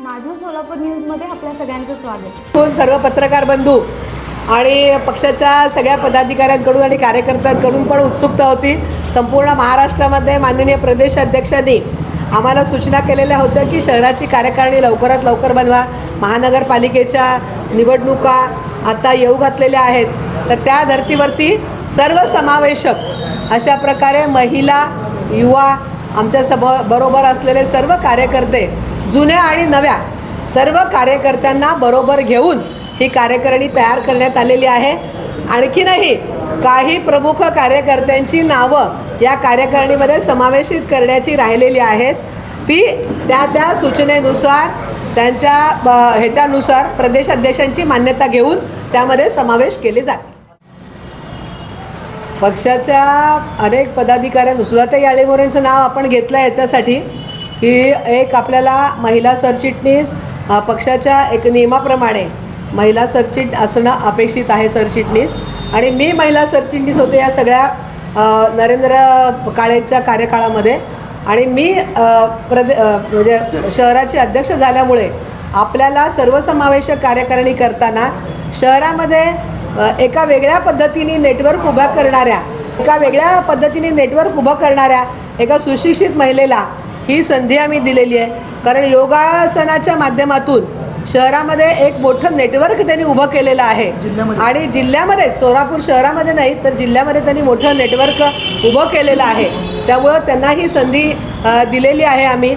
माझं सोलापूर न्यूजमध्ये आपल्या सगळ्यांचं स्वागत. दोन सर्व पत्रकार बंधू आणि पक्षाच्या सगळ्या पदाधिकाऱ्यांकडून आणि कार्यकर्त्यांकडून पण उत्सुकता होती. संपूर्ण महाराष्ट्रामध्ये माननीय प्रदेश अध्यक्षांनी आम्हाला सूचना केलेल्या होत्या की शहराची कार्यकारिणी लवकरात लवकर बनवा. महानगरपालिकेच्या निवडणुका आता येऊ घातलेल्या आहेत. तर त्या धर्तीवरती सर्वसमावेशक अशा प्रकारे महिला युवा आमच्या सब बरोबर असलेले सर्व कार्यकर्ते जुन्या आणि नव्या सर्व कार्यकर्त्यांना बरोबर घेऊन ही कार्यकारिणी तयार करण्यात आलेली आहे. आणखीनही काही प्रमुख कार्यकर्त्यांची नावं या कार्यकारिणीमध्ये समावेशित करण्याची राहिलेली आहेत. ती त्या त्या सूचनेनुसार त्यांच्या ब- ह्याच्यानुसार प्रदेशाध्यक्षांची मान्यता घेऊन त्यामध्ये समावेश केले जाते. पक्षाच्या अनेक पदाधिकाऱ्यांना सुधाताई याळेमोरेंचं नाव आपण घेतलं याच्यासाठी. की एक आपल्याला महिला सरचिटणीस पक्षाच्या एक नियमाप्रमाणे महिला सरचिट असणं अपेक्षित आहे सरचिटणीस. आणि मी महिला सरचिटणीस होते या सगळ्या नरेंद्र काळेच्या कार्यकाळामध्ये. आणि मी प्रदे म्हणजे शहराचे अध्यक्ष झाल्यामुळे आपल्याला सर्वसमावेशक कार्यकारिणी करताना शहरामध्ये एका वेगळ्या पद्धतीने नेटवर्क उभा करणाऱ्या एका वेगळ्या पद्धतीने नेटवर्क उभं करणाऱ्या एका सुशिक्षित महिलेला ही संधी आम्ही दिलेली आहे. कारण योगासनाच्या माध्यमातून शहरामध्ये एक मोठं नेटवर्क त्यांनी उभं केलेलं आहे. आणि जिल्ह्यामध्ये सोलापूर शहरामध्ये नाही तर जिल्ह्यामध्ये त्यांनी मोठं नेटवर्क उभं केलेलं आहे. त्यामुळं त्यांना ही संधी दिलेली आहे आम्ही.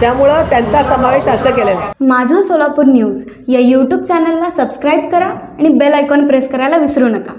त्यामुळं त्यांचा समावेश असं केलेला आहे. माझं सोलापूर न्यूज या यूट्यूब चॅनलला सबस्क्राईब करा आणि बेल आयकॉन प्रेस करायला विसरू नका.